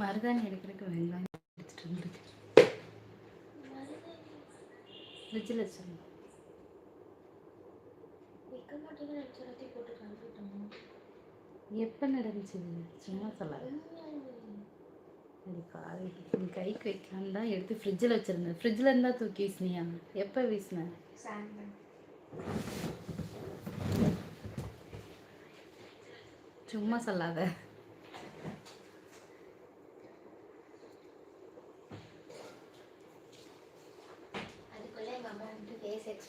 மருதாணி எடுக்கிறதுக்கு வெங்காயம் எடுத்துட்டு வந்துருக்கு ஃப்ரிட்ஜில் கலந்துட்டோம் எப்போ நடந்துச்சு? சும்மா சொல்லாது. அது காலை நீ கைக்கு வைக்கலான்னு தான் எடுத்து ஃப்ரிட்ஜில் வச்சுருந்தேன். ஃப்ரிட்ஜில் இருந்தால் தூக்கி வீசினியா? எப்போ வீசினேன் சும்மா சொல்லாத.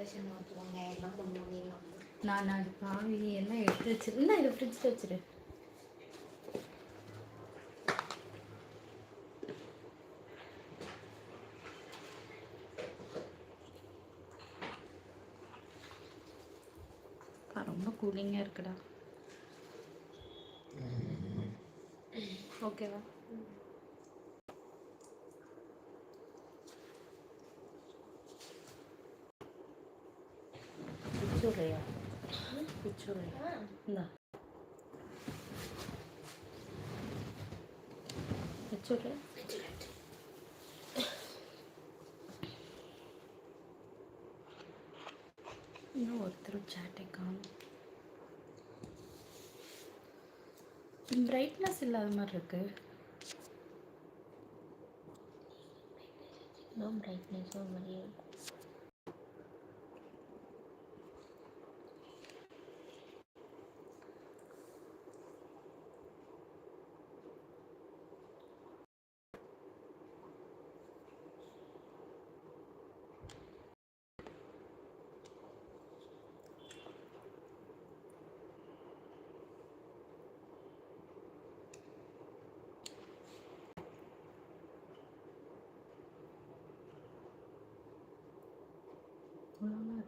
எக்ஸ்பிரஷன் மாற்றுவாங்க எல்லாம் பண்ணுவாங்க? நான் அது பாவி எல்லாம் எடுத்து வச்சிருந்தேன் இதை ஃப்ரிட்ஜில் வச்சிரு. ரொம்ப கூலிங்காக இருக்குடா. ஓகேவா பிச்சுரையா ஆ இந்தா பிச்சுரை இன்னும் ஒருத்தர் சேட்டை காணும் பிரைட்னஸ் இல்லாத மாதிரி இருக்கு. லோ பிரைட்னஸ் ஒரு மாதிரியே இருக்கும்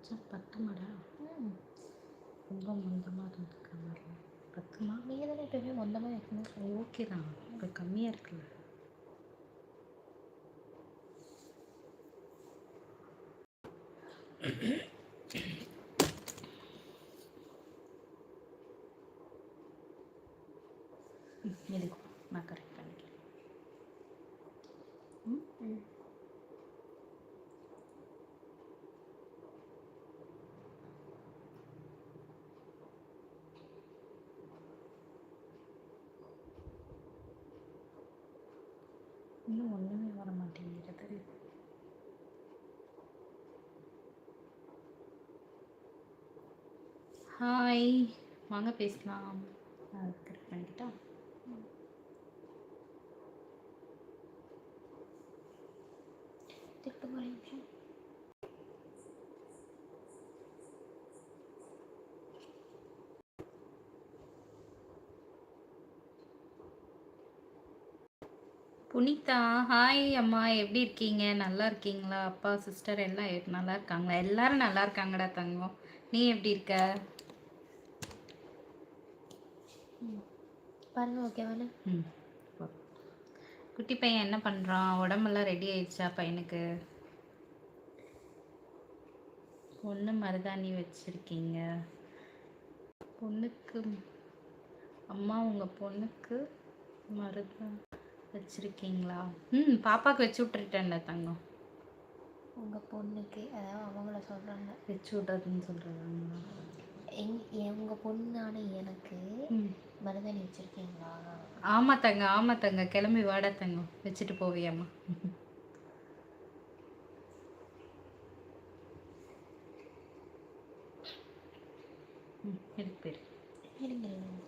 வச்சா பத்துமாடா? ரொம்ப மந்தமாக இருந்துருக்க மாதிரி. பத்துமா? நீங்கள் தானே எப்பயுமே மொந்தமாக வைக்கணும் ஓகே தான் இப்போ கம்மியாக இருக்குல்ல. நான் கரெக்ட் பண்ணிக்கிறேன். ம் ம் இன்னும் ஒன்றுமே வர மாட்டேங்கிறது ஹாய் வாங்க பேசலாம். கரெக்ட் பண்ணிக்கிட்டா? திருப்பி ஒரு நிமிஷம். புனிதா ஹாய் அம்மா எப்படி இருக்கீங்க? நல்லா இருக்கீங்களா? அப்பா சிஸ்டர் எல்லாம் நல்லா இருக்காங்களா? எல்லாரும் நல்லா இருக்காங்கடா தங்கம். நீ எப்படி இருக்க? பாருங்கள் ம். போ. குட்டி பையன் என்ன பண்ணுறான் உடம்பெல்லாம் ரெடி ஆயிடுச்சா பையனுக்கு? பொண்ணு மருதாணி வச்சுருக்கீங்க. பொண்ணுக்கு அம்மா உங்கள் பொண்ணுக்கு மருதாணி வச்சுருக்கீங்களா? ம் பாப்பாவுக்கு வச்சு விட்டுருட்டேன்ல தங்கம். உங்கள் பொண்ணுக்கு அதாவது அவங்கள சொல்கிறாங்க வச்சு விட்றதுன்னு சொல்கிறாங்க எங் உங்கள் பொண்ணான எனக்கு மருதாணி வச்சுருக்கீங்களா? ஆமா தங்க ஆமா தங்க. கிளம்பி வாடா தங்கம் வச்சுட்டு போவியாம்மா. எடுத்து போயிரு இருங்க இருங்க.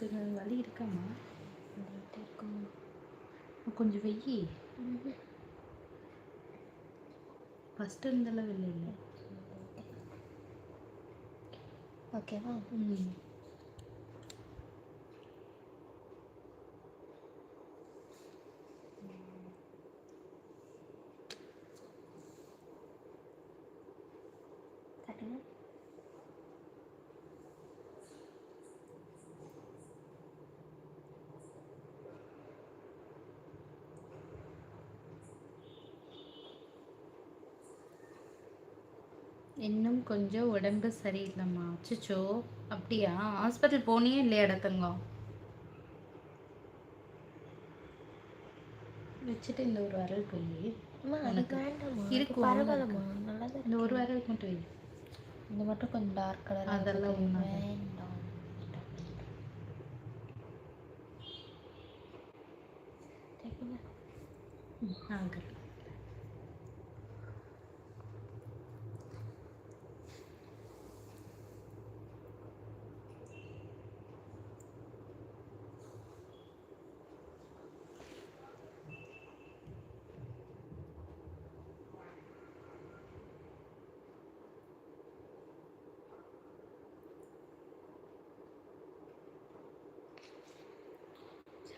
உனக்கு வலி இருக்காமா. இருக்கும் கொஞ்சம் வெயி. ஃபஸ்ட்டு இருந்தளவு இல்லை இல்லை ஓகேவா? ம் கட்டுங்க இன்னும் கொஞ்சம் உடம்பு சரியில்லைம்மா. அச்சச்சோ. அப்படியா? ஹாஸ்பிட்டல் போனியே இல்லையாடா தங்கம் வச்சுட்டு இந்த ஒரு விரல் போய். இருக்கு பரவாயில்லம்மா. நல்லா இந்த ஒரு விரல் மட்டும் வை. இந்த மட்டும் கொஞ்சம் டார்க் கலர் அதெல்லாம் ஒண்ணும் இல்ல. வேண்டாம். சரிங்க. ம், ஆகுது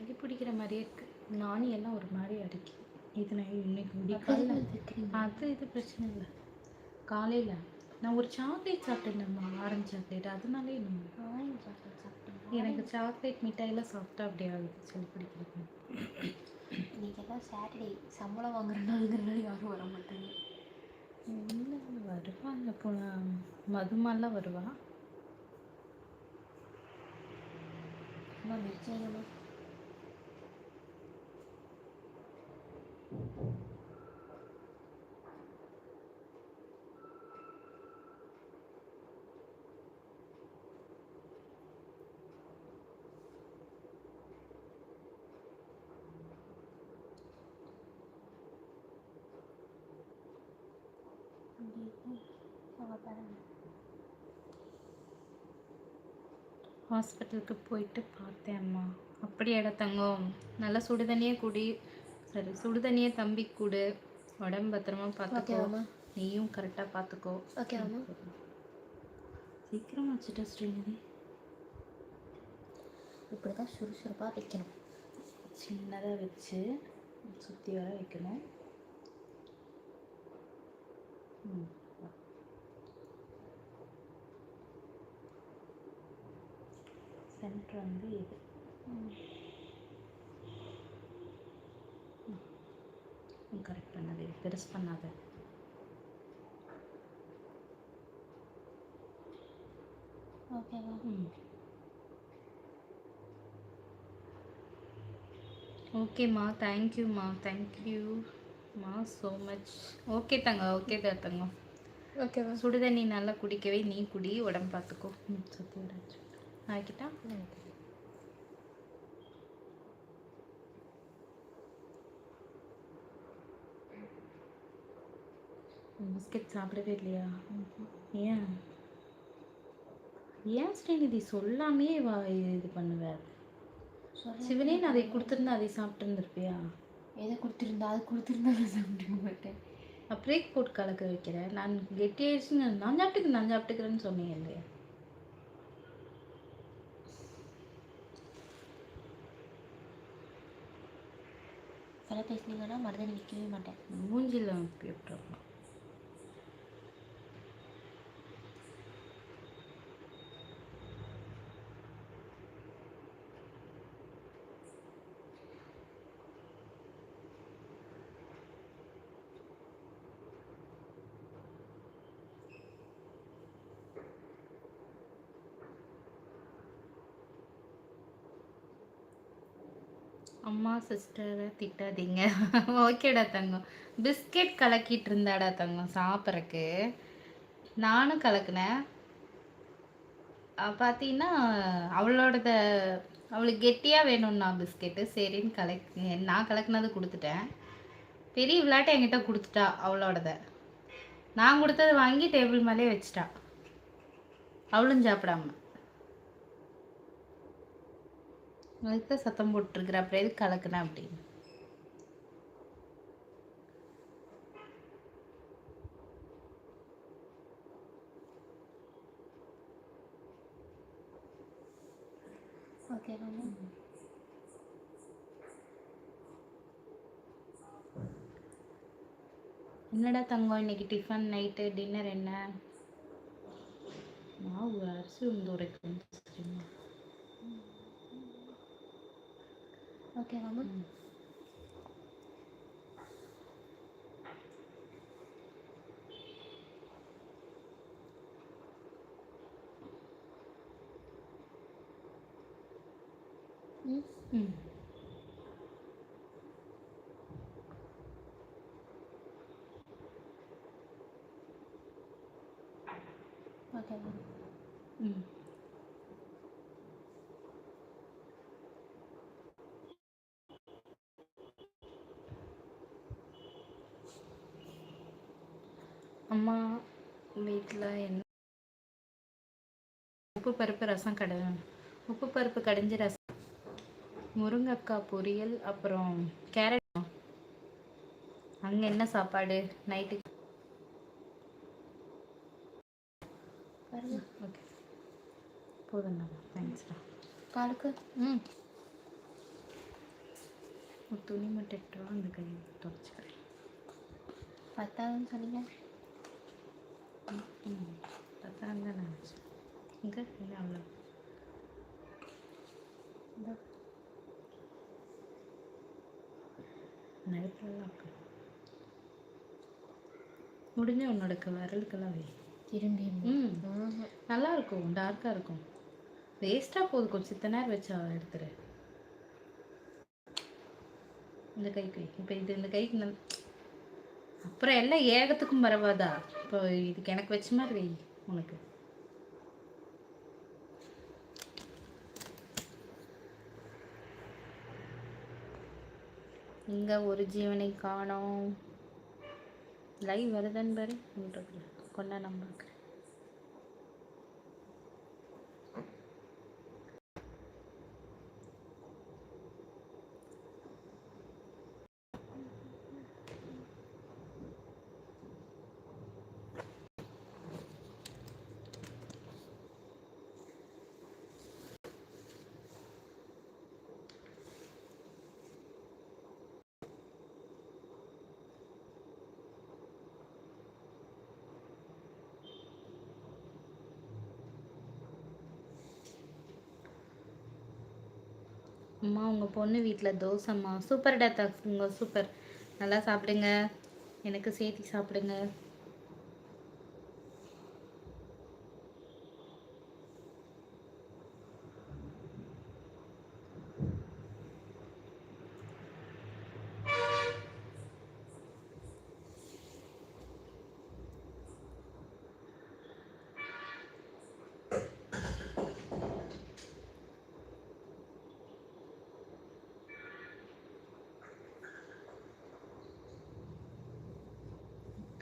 சளி பிடிக்கிற மாதிரியே இருக்கு. நானி எல்லாம் ஒரு மாதிரி அடிக்கி. இது நான் இன்னைக்கு முடிக்கால அது இது பிரச்சனை இல்லை. காலையில் நான் ஒரு சாக்லேட் சாப்பிட்டேன்மா ஆரஞ்சு சாக்லேட். அதனாலே என்னமோ. ஆரஞ்சு சாக்லேட் சாப்பிட்டீங்களா? எனக்கு சாக்லேட் மிட்டாயெல்லாம் சாப்பிட்டா அப்படியே ஆகுது. சளி பிடிக்கிறது இன்னைக்கு எல்லாம் சாட்டர்டே. சம்பளம் வாங்குற நாளுங்கிறனால யாரும் வர மாட்டாங்க. இல்லை வருவாங்க போல? மதுமாலாம் வருவா? அம்மா மிர்ச்சி ஹாஸ்பிட்டலுக்கு போயிட்டு பார்த்தேன் அம்மா. அப்படியாடா தங்கம். நல்லா சுடு தண்ணியே குடி. சரி சுடு தண்ணியே தம்பி குடு. உடம்பு பத்திரமா பார்த்துக்கோ. நீயும் கரெக்டாக பார்த்துக்கோ. ஓகேவாம்மா சீக்கிரமா வச்சுட்டா ஸ்ரீநிதி. இப்படி தான் சுறுசுறுப்பாக வைக்கணும். சின்னதாக வச்சு சுற்றி வர வைக்கணும். ம். சென்டர் வந்து இது. கரெக்ட் பண்ணாது பெருசு பண்ணாத. ஓகேவா ஓகேம்மா தேங்க்யூம்மா தேங்க்யூம்மா ஸோ மச் ஓகே தங்க ஓகே தான் தங்கம் ஓகேவா சுடு தண்ணி நல்லா குடிக்கவே நீ குடி உடம்பு பார்த்துக்கோ. வராச்சு ஆகிட்டா? பிஸ்கட் சாப்பிடவே இல்லையா ஏன் ஏன் ஸ்ரீநிதி சொல்லாமே வா இது பண்ணுவ சிவனே நான் அதை கொடுத்துருந்தா அதை சாப்பிட்டு இருந்திருப்பியா எதை கொடுத்துருந்தா அது கொடுத்துருந்தா நான் சாப்பிட மாட்டேன் அப்படியே போட்டு கலக்க வைக்கிறேன் நான் கெட்டியாயிடுச்சுன்னு நான் சாப்பிட்டுக்கிறேன் நான் சாப்பிட்டுக்கிறேன்னு சொன்னேன் இல்லையா சில பேசுனீங்கன்னா மருதாணி விற்கவே மாட்டேன் மூஞ்சில விட்டுறோம் அம்மா சிஸ்டரை திட்டாதீங்க. ஓகேடா தங்கம். பிஸ்கெட் கலக்கிட்டு இருந்தாடா தங்கம் சாப்பிட்றக்கு. நானும் கலக்கினேன். பார்த்தீங்கன்னா அவளோடத அவளுக்கு கெட்டியாக வேணும்னா பிஸ்கெட்டு. சரின்னு கலக் நான் கலக்குனது கொடுத்துட்டேன். பெரிய விளையாட்டு என்கிட்ட கொடுத்துட்டா அவளோடத. நான் கொடுத்தது வாங்கி டேபிள் மேலே வச்சிட்டா. அவளும் சாப்பிடாம. அதுக்கு தான் சத்தம் போட்டுருக்குற அப்புறம் எதுக்கு கலக்குனேன் அப்படின்னு? என்னடா தங்கம் இன்னைக்கு டிஃபன் நைட்டு டின்னர் என்ன? மாவு அரிசி வந்து உரைக்கும் わけがな、うん、ね、うん。わけがな。うん。அம்மா வீட்டில் என்ன உப்பு பருப்பு ரசம் கடை உப்பு பருப்பு கடைஞ்சி ரசம் முருங்கைக்காய் பொரியல் அப்புறம் கேரட் அங்கே என்ன சாப்பாடு நைட்டுக்கு? ஓகே. போதும்ண்ணா தேங்க்ஸ்டா காலுக்கு ம். துணி மட்டும் எடுத்து வா. அந்த கை துடைச்சிக்கிறேன் பத்தாதுன்னு சொன்னீங்க. தான் நினச்சேன் இங்கே இல்லை அவ்வளோ முடிஞ்ச உன்னோட விரலுக்கெல்லாம் வை. திரும்பி ம். நல்லா இருக்கும் டார்க்காக இருக்கும். வேஸ்ட்டாக போகுது கொஞ்சம் சித்த நேரம் வச்சா எடுத்துரு. இந்த கைக்கு இப்போ இது இந்த கைக்கு அப்புறம் எல்லாம் ஏகத்துக்கும் பரவாதா? இப்போ இதுக்கு எனக்கு வச்ச மாதிரி உனக்கு. இங்க ஒரு ஜீவனை காணோம். லைவ் வருதுன்னு பாரு கொண்டா நம்பருக்கு அம்மா உங்கள் பொண்ணு வீட்டில் தோசைம்மா. Super டேத்தாங்க super. நல்லா சாப்பிடுங்க. எனக்கு சேர்த்தி சாப்பிடுங்க.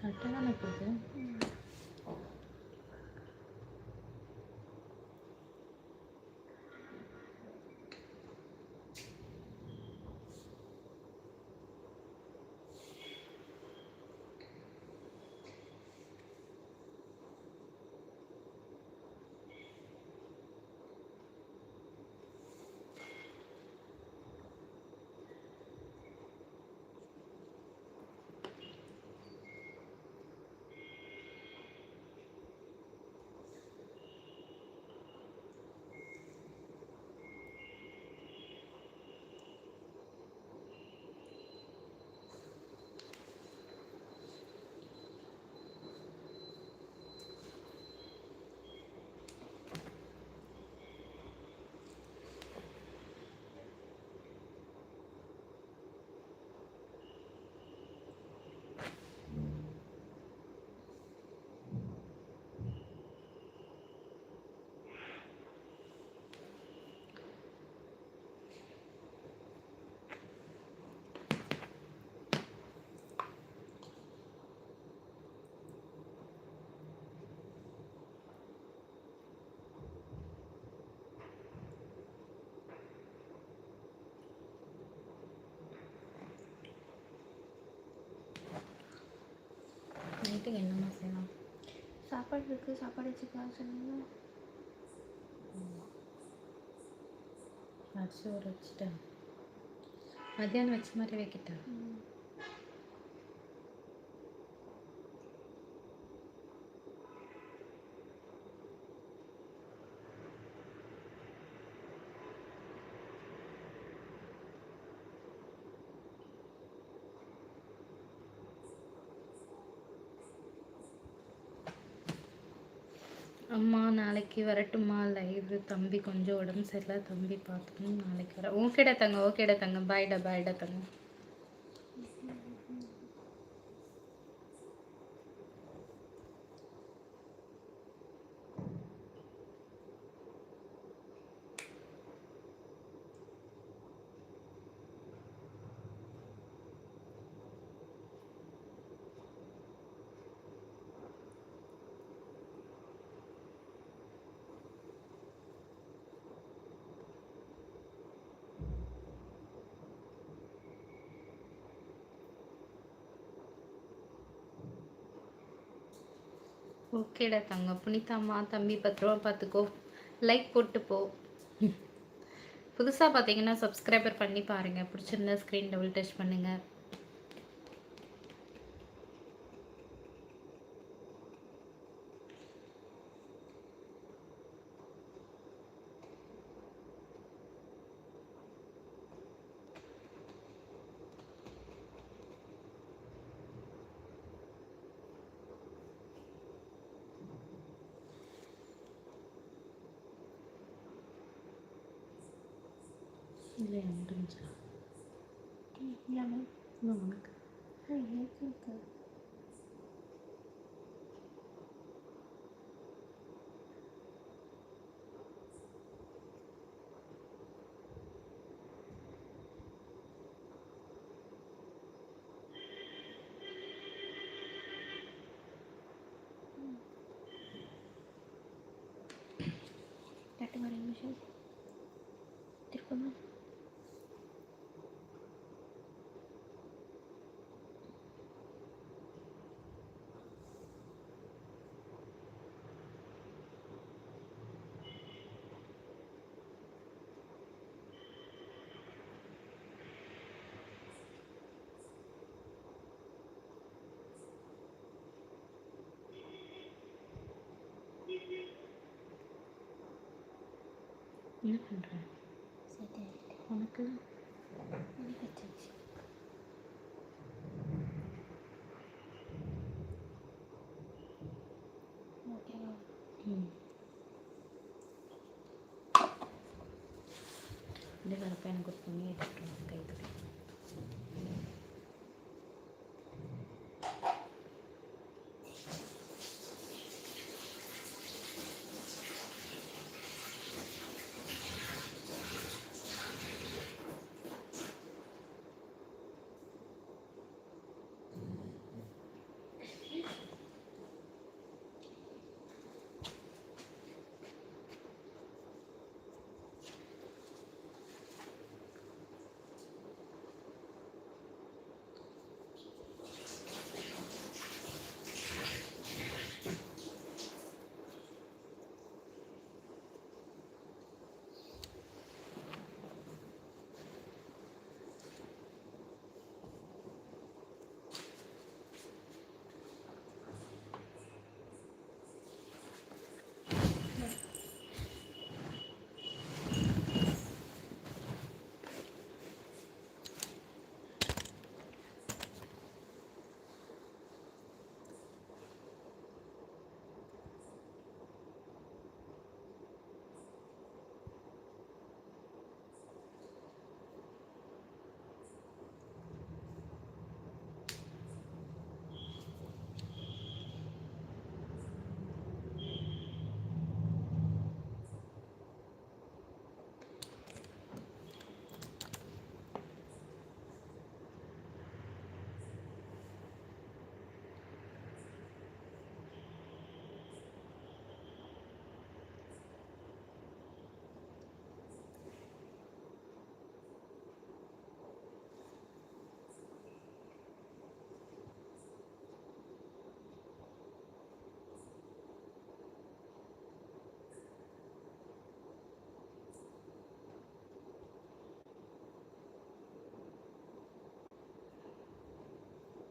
கரெக்டாக தானே போகுது நைட்டுக்கு என்னம்மா செய்யலாம் சாப்பாடு இருக்கு சாப்பாடு வச்சுக்கலாம் சொன்னீங்க. அரிசி ஊற வச்சுட்டேன் மத்தியானம் வச்ச மாதிரி வைக்கிட்டேன் அம்மா நாளைக்கு வரட்டுமா லைவ் தம்பி கொஞ்சம் உடம்பு சரியில்லை. தம்பி பார்த்துக்கணும். நாளைக்கு வர ஓகேடா தங்க ஓகேடா தங்க பாய்டா பாய்டா தங்க ஓகேடா தங்க. புனிதாம்மா தம்பி பத்திரமா பார்த்துக்கோ லைக் போட்டு போ. புதுசாக பார்த்தீங்கன்னா சப்ஸ்கிரைபர் பண்ணி பாருங்கள் பிடிச்சிருந்தா ஸ்க்ரீன் டபுள் டச் பண்ணுங்கள் இல்லை முடிஞ்சா இன்னும் உனக்கு கட்டு ஒரு நிமிஷம் திருப்பமா என்ன பண்ணுற செட் ஆகிட்டு உனக்கு? எனக்கு வச்சாச்சு ஓகேவா ம் அப்படியே வரப்போ எனக்கு ஒரு துணி எடுத்துட்டு கை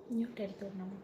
துணி மியூட் எடுத்து விடணும்